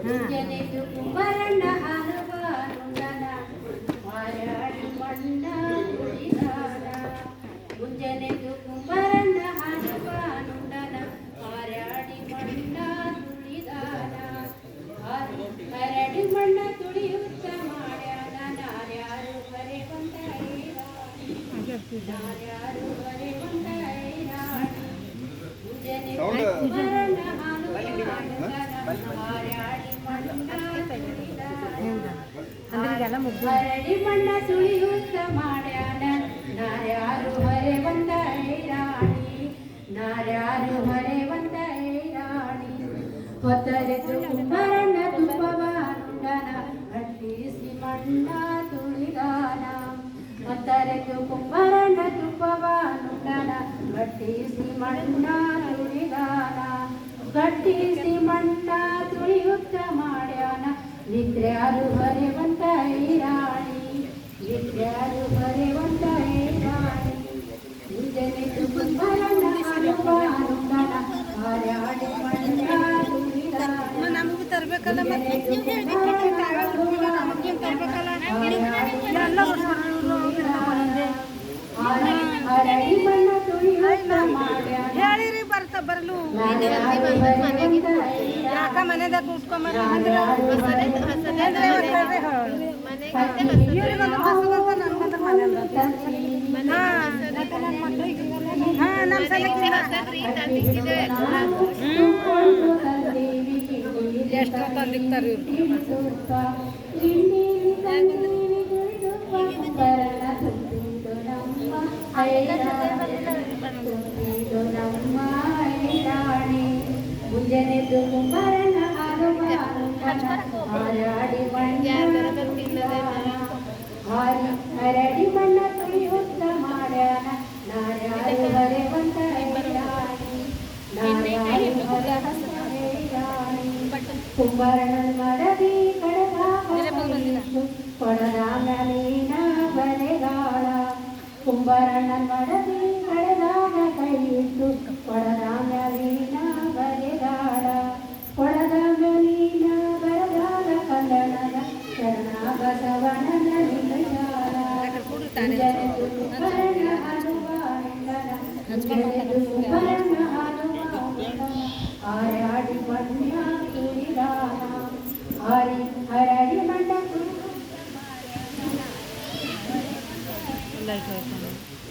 ಮುಂಜಾನೆದ್ದು ಕುಂಬರಣ್ಣ ಹಾರಬಾನುಂಡನ ಮಾರಾಡಿ ಮಣ್ಣ ತುಳಿದಾನ ಮುಂಜಾನೆದ್ದು ಕುಂಬರಣ್ಣ ಹಾರಬಾನುಂಡನ ಮಾರಾಡಿ ಮಣ್ಣ ತುಳಿದಾನ ಹರಡಿ ಮಣ್ಣ ತುಳಿಯುತ್ತ ಮಾಡ್ಯಾನ ನಾರ್ಯಾರು ಬರೆ ಬಂದ ನಾರ್ಯಾರು ಬರೆ ಬಂದ ಹರಡಿ ಮಣ್ಣ ಸುಳಿಯುತ್ತ ಮಾಡ್ಯಾನ ನಾರ್ಯಾರು ಹೊರೆ ಬಂದ ರಾಣಿ ನಾರ್ಯಾರು ಹೊರೆ ಬಂದ ರಾಣಿ ಹೊತ್ತರೆದು ಕುಂಬರಣ್ಣ ತುಪ್ಪವ ನುಂಡನ ಅಟ್ಟಿಸಿ ಮಣ್ಣ ತುಳಿದಾನ ಹೊತ್ತರೆದು ಕುಂಬರಣ್ಣ ತುಪ್ಪವ ನುಂಡನ ಗಟ್ಟಿಸಿ ಮಣ್ಣ ತುಳಿದಾನ ಗಟ್ಟಿಸಿ ಮಣ್ಣ ತುಳಿಯುತ್ತ ಮಾಡ್ಯಾನ ನಿದ್ರ್ಯಾರು ಬರೆವಂತ ರಾಣಿ ನಿದ್ರ್ಯಾರು ಬರೆವಂತ ರಾಣಿ ಮುಂಜಾನೆ ಕುಂಬರಣ್ಣ ಹಾಡುವ ನುಂಡನ ಹಾರಾಡಿ ಮಣ್ಣ ತುಳಿದಾನ ನಮಗೂ ತರ್ಬೇಕಲ್ಲ ಮತ್ತೆ ಹೇಳಿರಿ ಬರ್ತ ಬರಲು. ಯಾಕ ಮನೆದಾಗ ಕೂತ್ಕೊಂಬರ ಅಂದ್ರೆ ಎಷ್ಟೋ ಹಾರಾಡಿ ಹರಡಿ ಮಣ್ಣ ತುಳಿಯುತ್ತ ಮಾಡ್ಯಾನ ನಾರ್ಯಾರು ಬರೆ ಬಂದ ನಾರ್ಯಾರು ಕುಂಬರಣ್ಣನ ಮಡದಿ ಕಳೆದಾಗ ಕೈಯಿಟ್ಟು ಕೊಡದಾಗ ವೀಣ ಬರೆದಾಡ ಕೊಡದಾಗ ವೀಣ ಬರೆದಾಗ ಕಲ್ಲಣದ ಶರಣ ಬಸವಣನ ಕುಂಬರಣ್ಣ ಹನುಮಾನಂದನ ಕುಂಬರಣ್ಣ ಹನುಮಾನಂದನ ಆರಾಡಿ ಪಣ್ಯ ತುರಿದಾನ ಹರಿ like her.